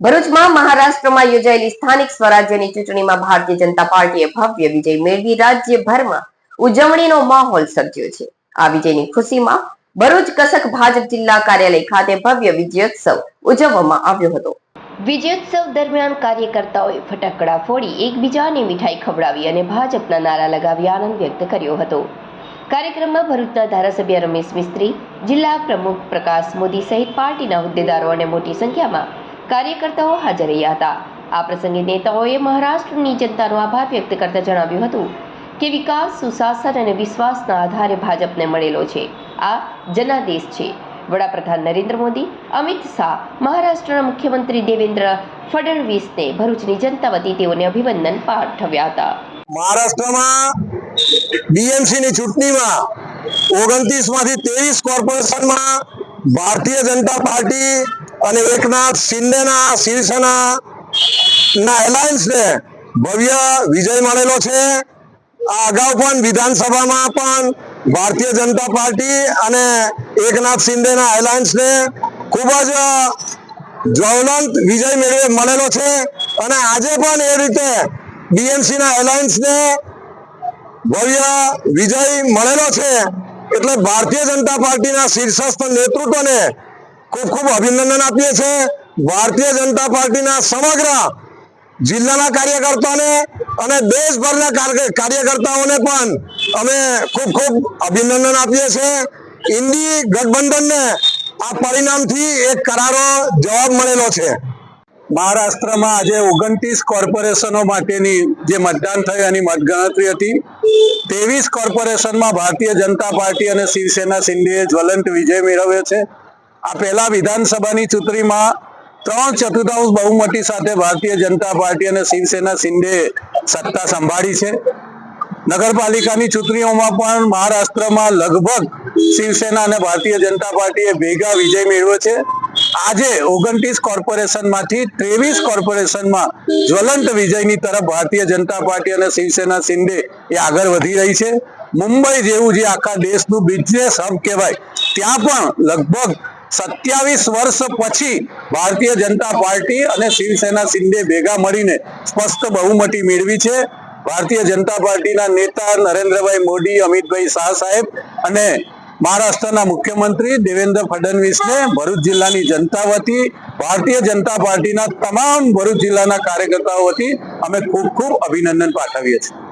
ભરૂચમાં મહારાષ્ટ્રમાં યોજાયેલી સ્થાનિક સ્વરાજ્યની ચૂંટણીમાં ભારતીય જનતા પાર્ટીએ ભવ્ય વિજય મેળવી રાજ્યભરમાં ઉજવણીનો માહોલ સર્જ્યો છે. આ વિજયની ખુશીમાં ભરૂચ કસક ભાજપ જિલ્લા કાર્યાલય ખાતે ભવ્ય વિજયોત્સવ ઉજવવામાં આવ્યો હતો. વિજયોત્સવ દરમિયાન કાર્યકર્તાઓએ ફટાકડા ફોડી એકબીજાને મીઠાઈ ખવડાવી અને ભાજપના નારા લગાવી આનંદ વ્યક્ત કર્યો હતો. કાર્યક્રમમાં ભરૂચના ધારાસભ્ય રમેશ મિસ્ત્રી, જિલ્લા પ્રમુખ પ્રકાશ મોદી સહિત પાર્ટીના હોદ્દેદારો અને મોટી સંખ્યામાં કાર્યકર્તાઓ હાજર રહ્યા હતા. આ પ્રસંગે નેતાઓએ મહારાષ્ટ્રની જનતાનો આભાર વ્યક્ત કરતા જણાવ્યું હતું કે વિકાસ, સુશાસન અને વિશ્વાસના આધારે ભાજપને મળેલો છે. આ જનાદેશ છે. વડાપ્રધાન નરેન્દ્ર મોદી, અમિત શાહ, મહારાષ્ટ્રના મુખ્યમંત્રી દેવેન્દ્ર ફડણવીસને ભરૂચની જનતા વતી તેઓને અભિનંદન પાઠવ્યા હતા. મહારાષ્ટ્રમાં બીએમસી ની ચૂંટણીમાં ઓગણત્રીસમાંથી ત્રેવીસ કોર્પોરેશનમાં ભારતીય જનતા પાર્ટી અને એકનાથ શિંદેના શિવસેના ના એલાયન્સને ભવ્ય વિજય મળેલો છે. આ અગાઉ પણ વિધાનસભામાં પણ ભારતીય જનતા પાર્ટી અને એકનાથ શિંદેના એલાયન્સને ખૂબ જ જ્વલંત વિજય મળેલો છે. અને આજે પણ એ રીતે બીએમસી ના એલાયન્સ ને ભવ્ય વિજય મળેલો છે. એટલે ભારતીય જનતા પાર્ટીના શીર્ષસ્થ નેતૃત્વને ખૂબ ખૂબ અભિનંદન આપીએ છીએ ભારતીય જનતા પાર્ટીના સમગ્ર જિલ્લાના કાર્યકર્તાઓને અને દેશભરના કાર્ય- કાર્યકર્તાઓને પણ અમે ખૂબ ખૂબ અભિનંદન આપીએ છીએ. ઇન્ડી ગઠબંધનને આ પરિણામથી એક કરારો જવાબ મળેલો છે. મહારાષ્ટ્રમાં આજે ઓગણત્રીસ કોર્પોરેશનો માટેની જે મતદાન થયું એની મતગણતરી હતી. ત્રેવીસ કોર્પોરેશનમાં ભારતીય જનતા પાર્ટી અને શિવસેના શિંદેએ જ્વલંત વિજય મેળવ્યો છે. આ પહેલા વિધાનસભાની ચૂંટણીમાં ત્રણ ચતુર્થાંશ બહુમતી સાથે ભારતીય જનતા પાર્ટી અને શિવસેના શિંદે સત્તા સંભાળી છે. નગરપાલિકાની ચૂંટણીઓમાં પણ મહારાષ્ટ્રમાં લગભગ શિવસેના અને ભારતીય જનતા પાર્ટીએ ભેગા વિજય મેળવ્યો છે. આજે ઓગણત્રીસ કોર્પોરેશનમાંથી ત્રેવીસ કોર્પોરેશનમાં જ્વલંત વિજયની તરફ ભારતીય જનતા પાર્ટી અને શિવસેના શિંદે એ આગળ વધી રહી છે. મુંબઈ જેવું જે આખા દેશનું બિઝનેસ હબ કહેવાય, ત્યાં પણ લગભગ સત્યાવીસ વર્ષ પછી ભારતીય જનતા પાર્ટી અને શિવસેના શિંદે ભેગા મળીને સ્પષ્ટ બહુમતી મેળવી છે. ભારતીય જનતા પાર્ટીના નેતા નરેન્દ્રભાઈ મોદી, અમિતભાઈ શાહ સાહેબ અને મહારાષ્ટ્રના મુખ્યમંત્રી દેવેન્દ્ર ફડણવીસને ભરૂચ જિલ્લાની જનતા વતી, ભારતીય જનતા પાર્ટીના તમામ ભરૂચ જિલ્લાના કાર્યકર્તાઓ વતી અમે ખૂબ ખૂબ અભિનંદન પાઠવીએ છીએ.